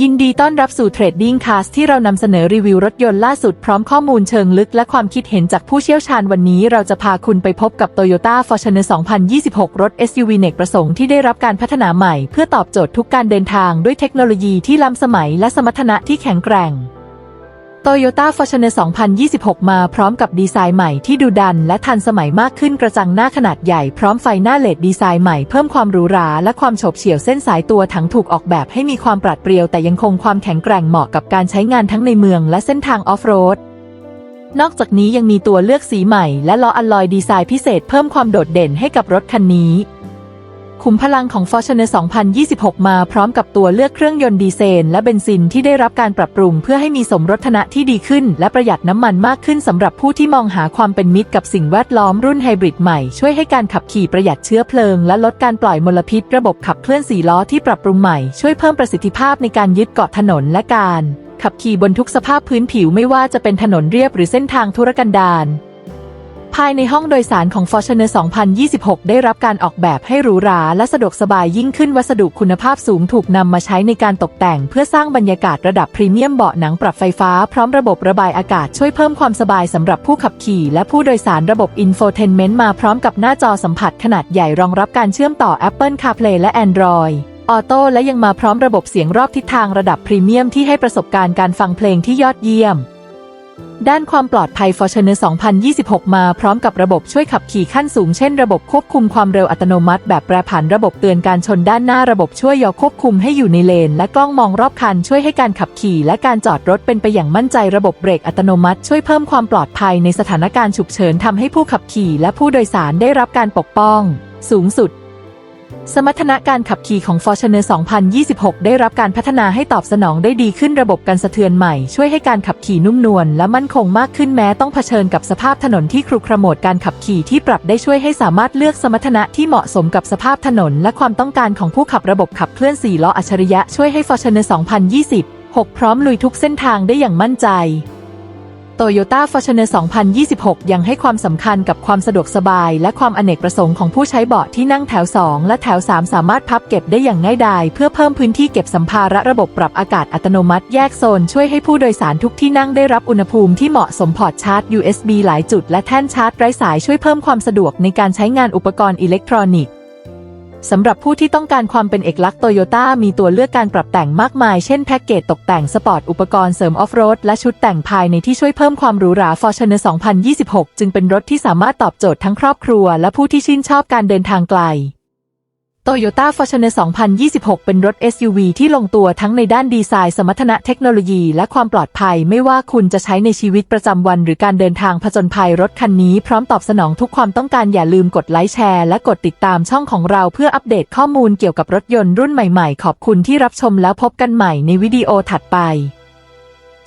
ยินดีต้อนรับสู่ Trading Cast ที่เรานำเสนอรีวิวรถยนต์ล่าสุดพร้อมข้อมูลเชิงลึกและความคิดเห็นจากผู้เชี่ยวชาญวันนี้เราจะพาคุณไปพบกับ Toyota Fortuner 2026 รถ SUV เนกประสงค์ที่ได้รับการพัฒนาใหม่ เพื่อตอบโจทย์ทุกการเดินทางด้วยเทคโนโลยีที่ล้ำสมัยและสมรรถนะที่แข็งแกร่ง Toyota Fortuner 2026 มาพร้อมกับดีไซน์ใหม่ที่ดูดันและทันสมัยมากขึ้นกระจังหน้าขนาดใหญ่พร้อมไฟหน้าเลดดีไซน์ใหม่เพิ่มความหรูหราและความโฉบเฉี่ยวเส้นสายตัวถังถูกออกแบบให้มีความปราดเปรียวแต่ยังคงความแข็งแกร่งเหมาะกับการใช้งานทั้งในเมืองและเส้นทางออฟโรด นอกจากนี้ยังมีตัวเลือกสีใหม่และล้ออัลลอยดีไซน์พิเศษเพิ่มความโดดเด่นให้กับรถคันนี้ ขุมพลังของ Fortuner 2026 มาพร้อมกับตัวเลือกเครื่องยนต์ดีเซลและเบนซินที่ได้รับการปรับปรุงเพื่อให้มีสมรรถนะที่ดีขึ้น และประหยัดน้ำมันมากขึ้นสำหรับผู้ที่มองหาความเป็นมิตรกับสิ่งแวดล้อมรุ่นไฮบริดใหม่ ช่วยให้การขับขี่ประหยัดเชื้อเพลิง และลดการปล่อยมลพิษ ระบบขับเคลื่อนสี่ล้อที่ปรับปรุงใหม่ช่วยเพิ่มประสิทธิภาพในการยึดเกาะถนนและการ ขับขี่บนทุกสภาพพื้นผิวไม่ว่าจะเป็นถนนเรียบหรือเส้นทางธุรกันดาร ภายในห้องโดยสารของ Fortuner 2026 ได้รับการออกแบบให้หรูหราและสะดวกสบายยิ่งขึ้นวัสดุคุณภาพสูงถูกนำมาใช้ในการตกแต่ง เพื่อสร้างบรรยากาศระดับพรีเมียมเบาะหนังปรับไฟฟ้าพร้อมระบบระบายอากาศช่วยเพิ่มความสบายสำหรับผู้ขับขี่และผู้โดยสารระบบ Infotainment มาพร้อมกับหน้าจอสัมผัสขนาดใหญ่รองรับการเชื่อมต่อ Apple CarPlay และ Android Auto และยังมาพร้อมระบบเสียงรอบทิศทางระดับพรีเมียมที่ให้ประสบการณ์การฟังเพลงที่ยอดเยี่ยม ด้านความปลอดภัย Fortuner 2026 มาพร้อมกับระบบช่วยขับขี่ขั้นสูง เช่นระบบควบคุมความเร็วอัตโนมัติแบบแปรผันระบบเตือนการชนด้านหน้าระบบช่วยยอควบคุมให้อยู่ในเลน และกล้องมองรอบคันช่วยให้การขับขี่ และการจอดรถเป็นไปอย่างมั่นใจระบบเบรกอัตโนมัติ ช่วยเพิ่มความปลอดภัยในสถานการณ์ฉุกเฉินทำให้ผู้ขับขี่ และผู้โดยสารได้รับการปกป้อง สูงสุด สมรรถนะการขับขี่ของ Fortuner 2026 ได้รับการพัฒนาให้ตอบสนองได้ดีขึ้นระบบการสะเทือนใหม่ ช่วยให้การขับขี่นุ่มนวลและมั่นคงมากขึ้นแม้ต้องเผชิญกับสภาพถนนที่ครุขระโมดการขับขี่ที่ปรับได้ช่วยให้สามารถเลือกสมรรถนะที่เหมาะสมกับสภาพถนน และความต้องการของผู้ขับระบบขับเคลื่อน4ล้ออัจฉริยะช่วยให้ Fortuner 2026 พร้อมลุยทุกเส้นทางได้อย่างมั่นใจ Toyota Fortuner 2026 ยังให้ความสำคัญกับความสะดวกสบาย และความอเนกประสงค์ของผู้ใช้เบาะที่นั่งแถว 2 และแถว 3 สามารถพับเก็บได้อย่างง่ายดาย เพื่อเพิ่มพื้นที่เก็บสัมภาระระบบปรับอากาศอัตโนมัติแยกโซน ช่วยให้ผู้โดยสารทุกที่นั่งได้รับอุณหภูมิที่เหมาะสมพอร์ตชาร์จ USB หลายจุดและแท่นชาร์จไร้สายช่วยเพิ่มความสะดวกในการใช้งานอุปกรณ์อิเล็กทรอนิกส์ สำหรับผู้ที่ต้องการความเป็นเอกลักษณ์โตโยต้ามีตัวเลือกการปรับแต่งมากมาย เช่นแพ็กเกจตกแต่งสปอร์ต อุปกรณ์เสริมออฟโรด และชุดแต่งภายในที่ช่วยเพิ่มความหรูหรา Fortuner 2026 จึงเป็นรถที่สามารถตอบโจทย์ทั้งครอบครัว และผู้ที่ชื่นชอบการเดินทางไกล Toyota Fortuner 2026 เป็นรถ SUV ที่ลงตัวทั้งในด้านดีไซน์สมรรถนะเทคโนโลยีและความปลอดภัยไม่ว่าคุณจะใช้ในชีวิตประจำวันหรือการเดินทางผจญภัยรถคันนี้พร้อมตอบสนองทุกความต้องการอย่าลืมกดไลค์แชร์และกดติดตามช่องของเราเพื่ออัปเดตข้อมูลเกี่ยวกับรถยนต์รุ่นใหม่ๆ ขอบคุณที่รับชมแล้วพบกันใหม่ในวิดีโอถัดไป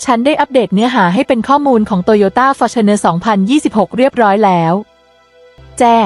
ฉันได้อัปเดตเนื้อหาให้เป็นข้อมูลของ Toyota Fortuner 2026 เรียบร้อยแล้ว แจ้